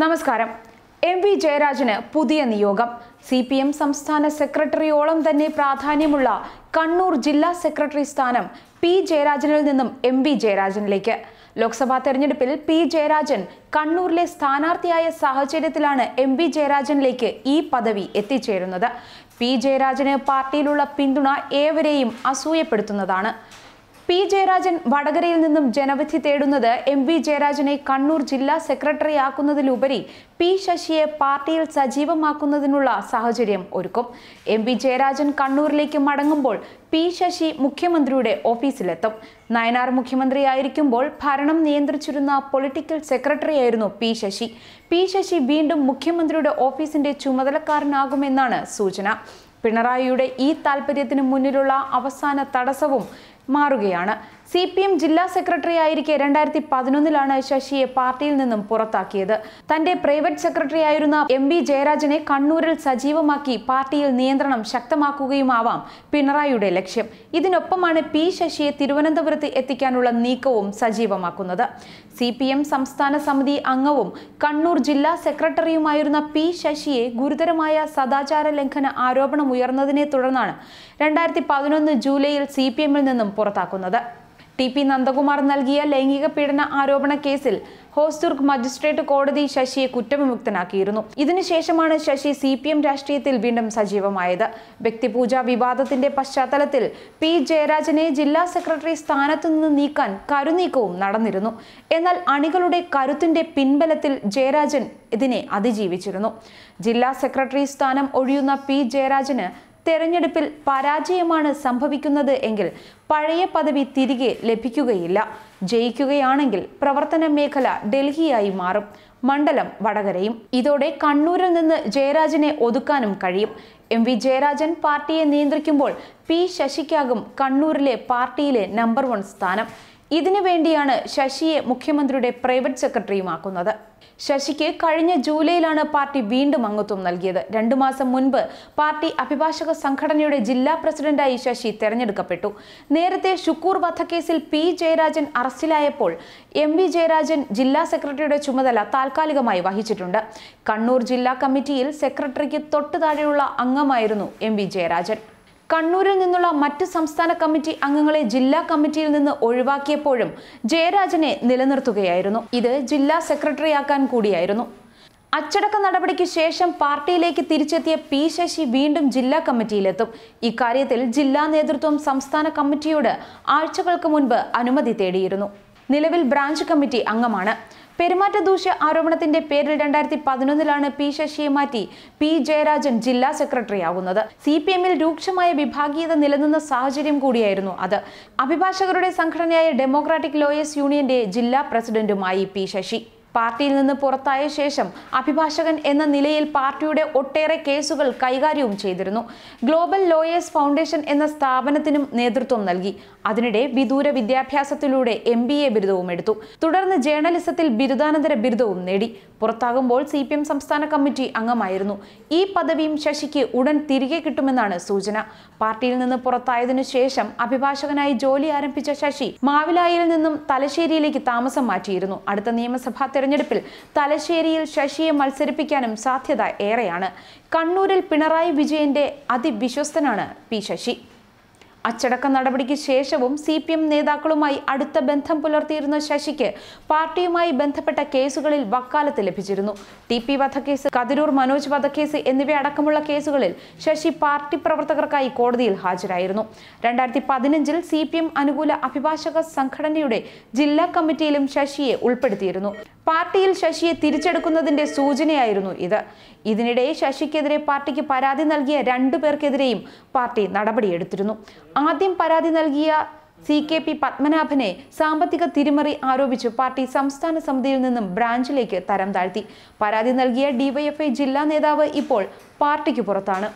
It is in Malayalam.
നമസ്കാരം. എം വി ജയരാജന് പുതിയ നിയോഗം. സി പി എം സംസ്ഥാന സെക്രട്ടറിയോളം തന്നെ പ്രാധാന്യമുള്ള കണ്ണൂർ ജില്ലാ സെക്രട്ടറി സ്ഥാനം പി ജയരാജനിൽ നിന്നും എം വി ജയരാജനിലേക്ക്. ലോക്സഭാ തെരഞ്ഞെടുപ്പിൽ പി ജയരാജൻ കണ്ണൂരിലെ സ്ഥാനാർത്ഥിയായ സാഹചര്യത്തിലാണ് എം വി ജയരാജനിലേക്ക് ഈ പദവി എത്തിച്ചേരുന്നത്. പി ജയരാജന് പാർട്ടിയിലുള്ള പിന്തുണ ഏവരെയും അസൂയപ്പെടുത്തുന്നതാണ്. പി ജയരാജൻ വടകരയിൽ നിന്നും ജനവിധി തേടുന്നത് എം വി ജയരാജനെ കണ്ണൂർ ജില്ലാ സെക്രട്ടറി ആക്കുന്നതിലുപരി പി ശശിയെ പാർട്ടിയിൽ സജീവമാക്കുന്നതിനുള്ള സാഹചര്യം ഒരുക്കും. എം വി ജയരാജൻ കണ്ണൂരിലേക്ക് മടങ്ങുമ്പോൾ പി ശശി മുഖ്യമന്ത്രിയുടെ ഓഫീസിലെത്തും. നയനാർ മുഖ്യമന്ത്രിയായിരിക്കുമ്പോൾ ഭരണം നിയന്ത്രിച്ചിരുന്ന പൊളിറ്റിക്കൽ സെക്രട്ടറിയായിരുന്നു പി ശശി. പി ശശി വീണ്ടും മുഖ്യമന്ത്രിയുടെ ഓഫീസിന്റെ ചുമതലക്കാരനാകുമെന്നാണ് സൂചന. പിണറായിയുടെ ഈ താൽപ്പര്യത്തിന് മുന്നിലുള്ള അവസാന തടസ്സവും മാറുകയാണ്. സി പി എം ജില്ലാ സെക്രട്ടറി ആയിരിക്കെ രണ്ടായിരത്തി പതിനൊന്നിലാണ് ശശിയെ പാർട്ടിയിൽ നിന്നും പുറത്താക്കിയത്. തന്റെ പ്രൈവറ്റ് സെക്രട്ടറി ആയിരുന്ന എം വി ജയരാജനെ കണ്ണൂരിൽ സജീവമാക്കി പാർട്ടിയിൽ നിയന്ത്രണം ശക്തമാക്കുകയുമാവാം പിണറായിയുടെ ലക്ഷ്യം. ഇതിനൊപ്പമാണ് പി ശശിയെ തിരുവനന്തപുരത്ത് എത്തിക്കാനുള്ള നീക്കവും സജീവമാക്കുന്നത്. സി പി എം സംസ്ഥാന സമിതി അംഗവും കണ്ണൂർ ജില്ലാ സെക്രട്ടറിയുമായിരുന്ന പി ശശിയെ ഗുരുതരമായ സദാചാര ലംഘന ആരോപണം ഉയർന്നതിനെ തുടർന്നാണ് രണ്ടായിരത്തി പതിനൊന്ന് ജൂലൈയിൽ സി പി എമ്മിൽ നിന്നും പുറത്താക്കുന്നത്. ടി പി നന്ദകുമാർ നൽകിയ ലൈംഗിക പീഡന ആരോപണ കേസിൽ ഹോസ്ദുർഗ് മജിസ്ട്രേറ്റ് കോടതി ശശിയെ കുറ്റവിമുക്തനാക്കിയിരുന്നു. ഇതിനുശേഷമാണ് ശശി സി പി എം രാഷ്ട്രീയത്തിൽ വീണ്ടും സജീവമായത്. വ്യക്തിപൂജ വിവാദത്തിന്റെ പശ്ചാത്തലത്തിൽ പി ജയരാജനെ ജില്ലാ സെക്രട്ടറി സ്ഥാനത്തു നിന്ന് നീക്കാൻ കരുനീക്കവും നടന്നിരുന്നു. എന്നാൽ അണികളുടെ കരുത്തിന്റെ പിൻബലത്തിൽ ജയരാജൻ ഇതിനെ അതിജീവിച്ചിരുന്നു. ജില്ലാ സെക്രട്ടറി സ്ഥാനം ഒഴിയുന്ന പി ജയരാജന് തെരഞ്ഞെടുപ്പിൽ പരാജയമാണ് സംഭവിക്കുന്നത് എങ്കിൽ പഴയ പദവി തിരികെ ലഭിക്കുകയില്ല. ജയിക്കുകയാണെങ്കിൽ പ്രവർത്തന മേഖല ഡൽഹിയായി മാറും. മണ്ഡലം വടകരയും. ഇതോടെ കണ്ണൂരിൽ നിന്ന് ജയരാജനെ ഒതുക്കാനും കഴിയും. എം വി ജയരാജൻ പാർട്ടിയെ നിയന്ത്രിക്കുമ്പോൾ പി ശശിക്കാകും കണ്ണൂരിലെ പാർട്ടിയിലെ നമ്പർ വൺ സ്ഥാനം. ഇതിനു വേണ്ടിയാണ് ശശിയെ മുഖ്യമന്ത്രിയുടെ പ്രൈവറ്റ് സെക്രട്ടറിയുമാക്കുന്നത്. ശശിക്ക് കഴിഞ്ഞ ജൂലൈയിലാണ് പാർട്ടി വീണ്ടും അംഗത്വം നൽകിയത്. രണ്ടു മാസം മുൻപ് പാർട്ടി അഭിഭാഷക സംഘടനയുടെ ജില്ലാ പ്രസിഡന്റായി ശശി തെരഞ്ഞെടുക്കപ്പെട്ടു. നേരത്തെ ഷുക്കൂർ വധക്കേസിൽ പി ജയരാജൻ അറസ്റ്റിലായപ്പോൾ എം വി ജയരാജൻ ജില്ലാ സെക്രട്ടറിയുടെ ചുമതല താൽക്കാലികമായി വഹിച്ചിട്ടുണ്ട്. കണ്ണൂർ ജില്ലാ കമ്മിറ്റിയിൽ സെക്രട്ടറിക്ക് തൊട്ടു താഴെയുള്ള അംഗമായിരുന്നു എം വി ജയരാജൻ. കണ്ണൂരിൽ നിന്നുള്ള മറ്റ് സംസ്ഥാന കമ്മിറ്റി അംഗങ്ങളെ ജില്ലാ കമ്മിറ്റിയിൽ നിന്ന് ഒഴിവാക്കിയപ്പോഴും ജയരാജനെ നിലനിർത്തുകയായിരുന്നു. ഇത് ജില്ലാ സെക്രട്ടറിയാക്കാൻ കൂടിയായിരുന്നു. അച്ചടക്ക നടപടിക്ക് ശേഷം പാർട്ടിയിലേക്ക് തിരിച്ചെത്തിയ പി ശശി വീണ്ടും ജില്ലാ കമ്മിറ്റിയിലെത്തും. ഇക്കാര്യത്തിൽ ജില്ലാ നേതൃത്വം സംസ്ഥാന കമ്മിറ്റിയോട് ആഴ്ചകൾക്ക് മുൻപ് അനുമതി തേടിയിരുന്നു. നിലവിൽ ബ്രാഞ്ച് കമ്മിറ്റി അംഗമാണ്. പെരുമാറ്റ ദൂഷ്യ ആരോപണത്തിന്റെ പേരിൽ രണ്ടായിരത്തി പതിനൊന്നിലാണ് പി ശശിയെ മാറ്റി പി ജയരാജൻ ജില്ലാ സെക്രട്ടറി ആകുന്നത് സി പി എമ്മിൽ രൂക്ഷമായ വിഭാഗീയത നിലനിന്ന സാഹചര്യം കൂടിയായിരുന്നു അത്. അഭിഭാഷകരുടെ സംഘടനയായ ഡെമോക്രാറ്റിക് ലോയേഴ്സ് യൂണിയന്റെ ജില്ലാ പ്രസിഡന്റുമായി പി ശശി. പാർട്ടിയിൽ നിന്ന് പുറത്തായ ശേഷം അഭിഭാഷകൻ എന്ന നിലയിൽ പാർട്ടിയുടെ ഒട്ടേറെ കേസുകൾ കൈകാര്യവും ചെയ്തിരുന്നു. ഗ്ലോബൽ ലോയേഴ്സ് ഫൗണ്ടേഷൻ എന്ന സ്ഥാപനത്തിനും നേതൃത്വം നൽകി. അതിനിടെ വിദൂര വിദ്യാഭ്യാസത്തിലൂടെ എം ബി എ ബിരുദവും എടുത്തു. തുടർന്ന് ജേർണലിസത്തിൽ ബിരുദാനന്തര ബിരുദവും നേടി. പുറത്താകുമ്പോൾ സി പി എം സംസ്ഥാന കമ്മിറ്റി അംഗമായിരുന്നു. ഈ പദവിയും ശശിക്ക് ഉടൻ തിരികെ കിട്ടുമെന്നാണ് സൂചന. പാർട്ടിയിൽ നിന്ന് പുറത്തായതിനു ശേഷം അഭിഭാഷകനായി ജോലി ആരംഭിച്ച ശശി മാവിലായിൽ നിന്നും തലശ്ശേരിയിലേക്ക് താമസം മാറ്റിയിരുന്നു. അടുത്ത നിയമസഭാ തെരഞ്ഞെടുപ്പിൽ തലശ്ശേരിയിൽ ശശിയെ മത്സരിപ്പിക്കാനും സാധ്യത ഏറെയാണ്. കണ്ണൂരിൽ പിണറായി വിജയന്റെ അതിവിശ്വസ്തനാണ് പി ശശി. അച്ചടക്ക നടപടിക്ക് ശേഷവും സി പി എം നേതാക്കളുമായി അടുത്ത ബന്ധം പുലർത്തിയിരുന്ന ശശിക്ക് പാർട്ടിയുമായി ബന്ധപ്പെട്ട കേസുകളിൽ വക്കാലത്ത് ലഭിച്ചിരുന്നു. ടി പി വധക്കേസ് കതിരൂർ മനോജ് വധക്കേസ് എന്നിവയടക്കമുള്ള കേസുകളിൽ ശശി പാർട്ടി പ്രവർത്തകർക്കായി കോടതിയിൽ ഹാജരായിരുന്നു. രണ്ടായിരത്തി പതിനഞ്ചിൽ സി പി എം അനുകൂല അഭിഭാഷക സംഘടനയുടെ ജില്ലാ കമ്മിറ്റിയിലും ശശിയെ ഉൾപ്പെടുത്തിയിരുന്നു. പാർട്ടിയിൽ ശശിയെ തിരിച്ചെടുക്കുന്നതിന്റെ സൂചനയായിരുന്നു ഇത്. ഇതിനിടെ ശശിക്കെതിരെ പാർട്ടിക്ക് പരാതി നൽകിയ രണ്ടു പേർക്കെതിരെയും പാർട്ടി നടപടിയെടുത്തിരുന്നു. ആദ്യം പരാതി നൽകിയ സി കെ പി പത്മനാഭനെ സാമ്പത്തിക തിരിമറി ആരോപിച്ച് പാർട്ടി സംസ്ഥാന സമിതിയിൽ നിന്നും ബ്രാഞ്ചിലേക്ക് തരം താഴ്ത്തി. പരാതി നൽകിയ ഡിവൈഎഫ്ഐ ജില്ലാ നേതാവ് ഇപ്പോൾ പാർട്ടിക്ക് പുറത്താണ്.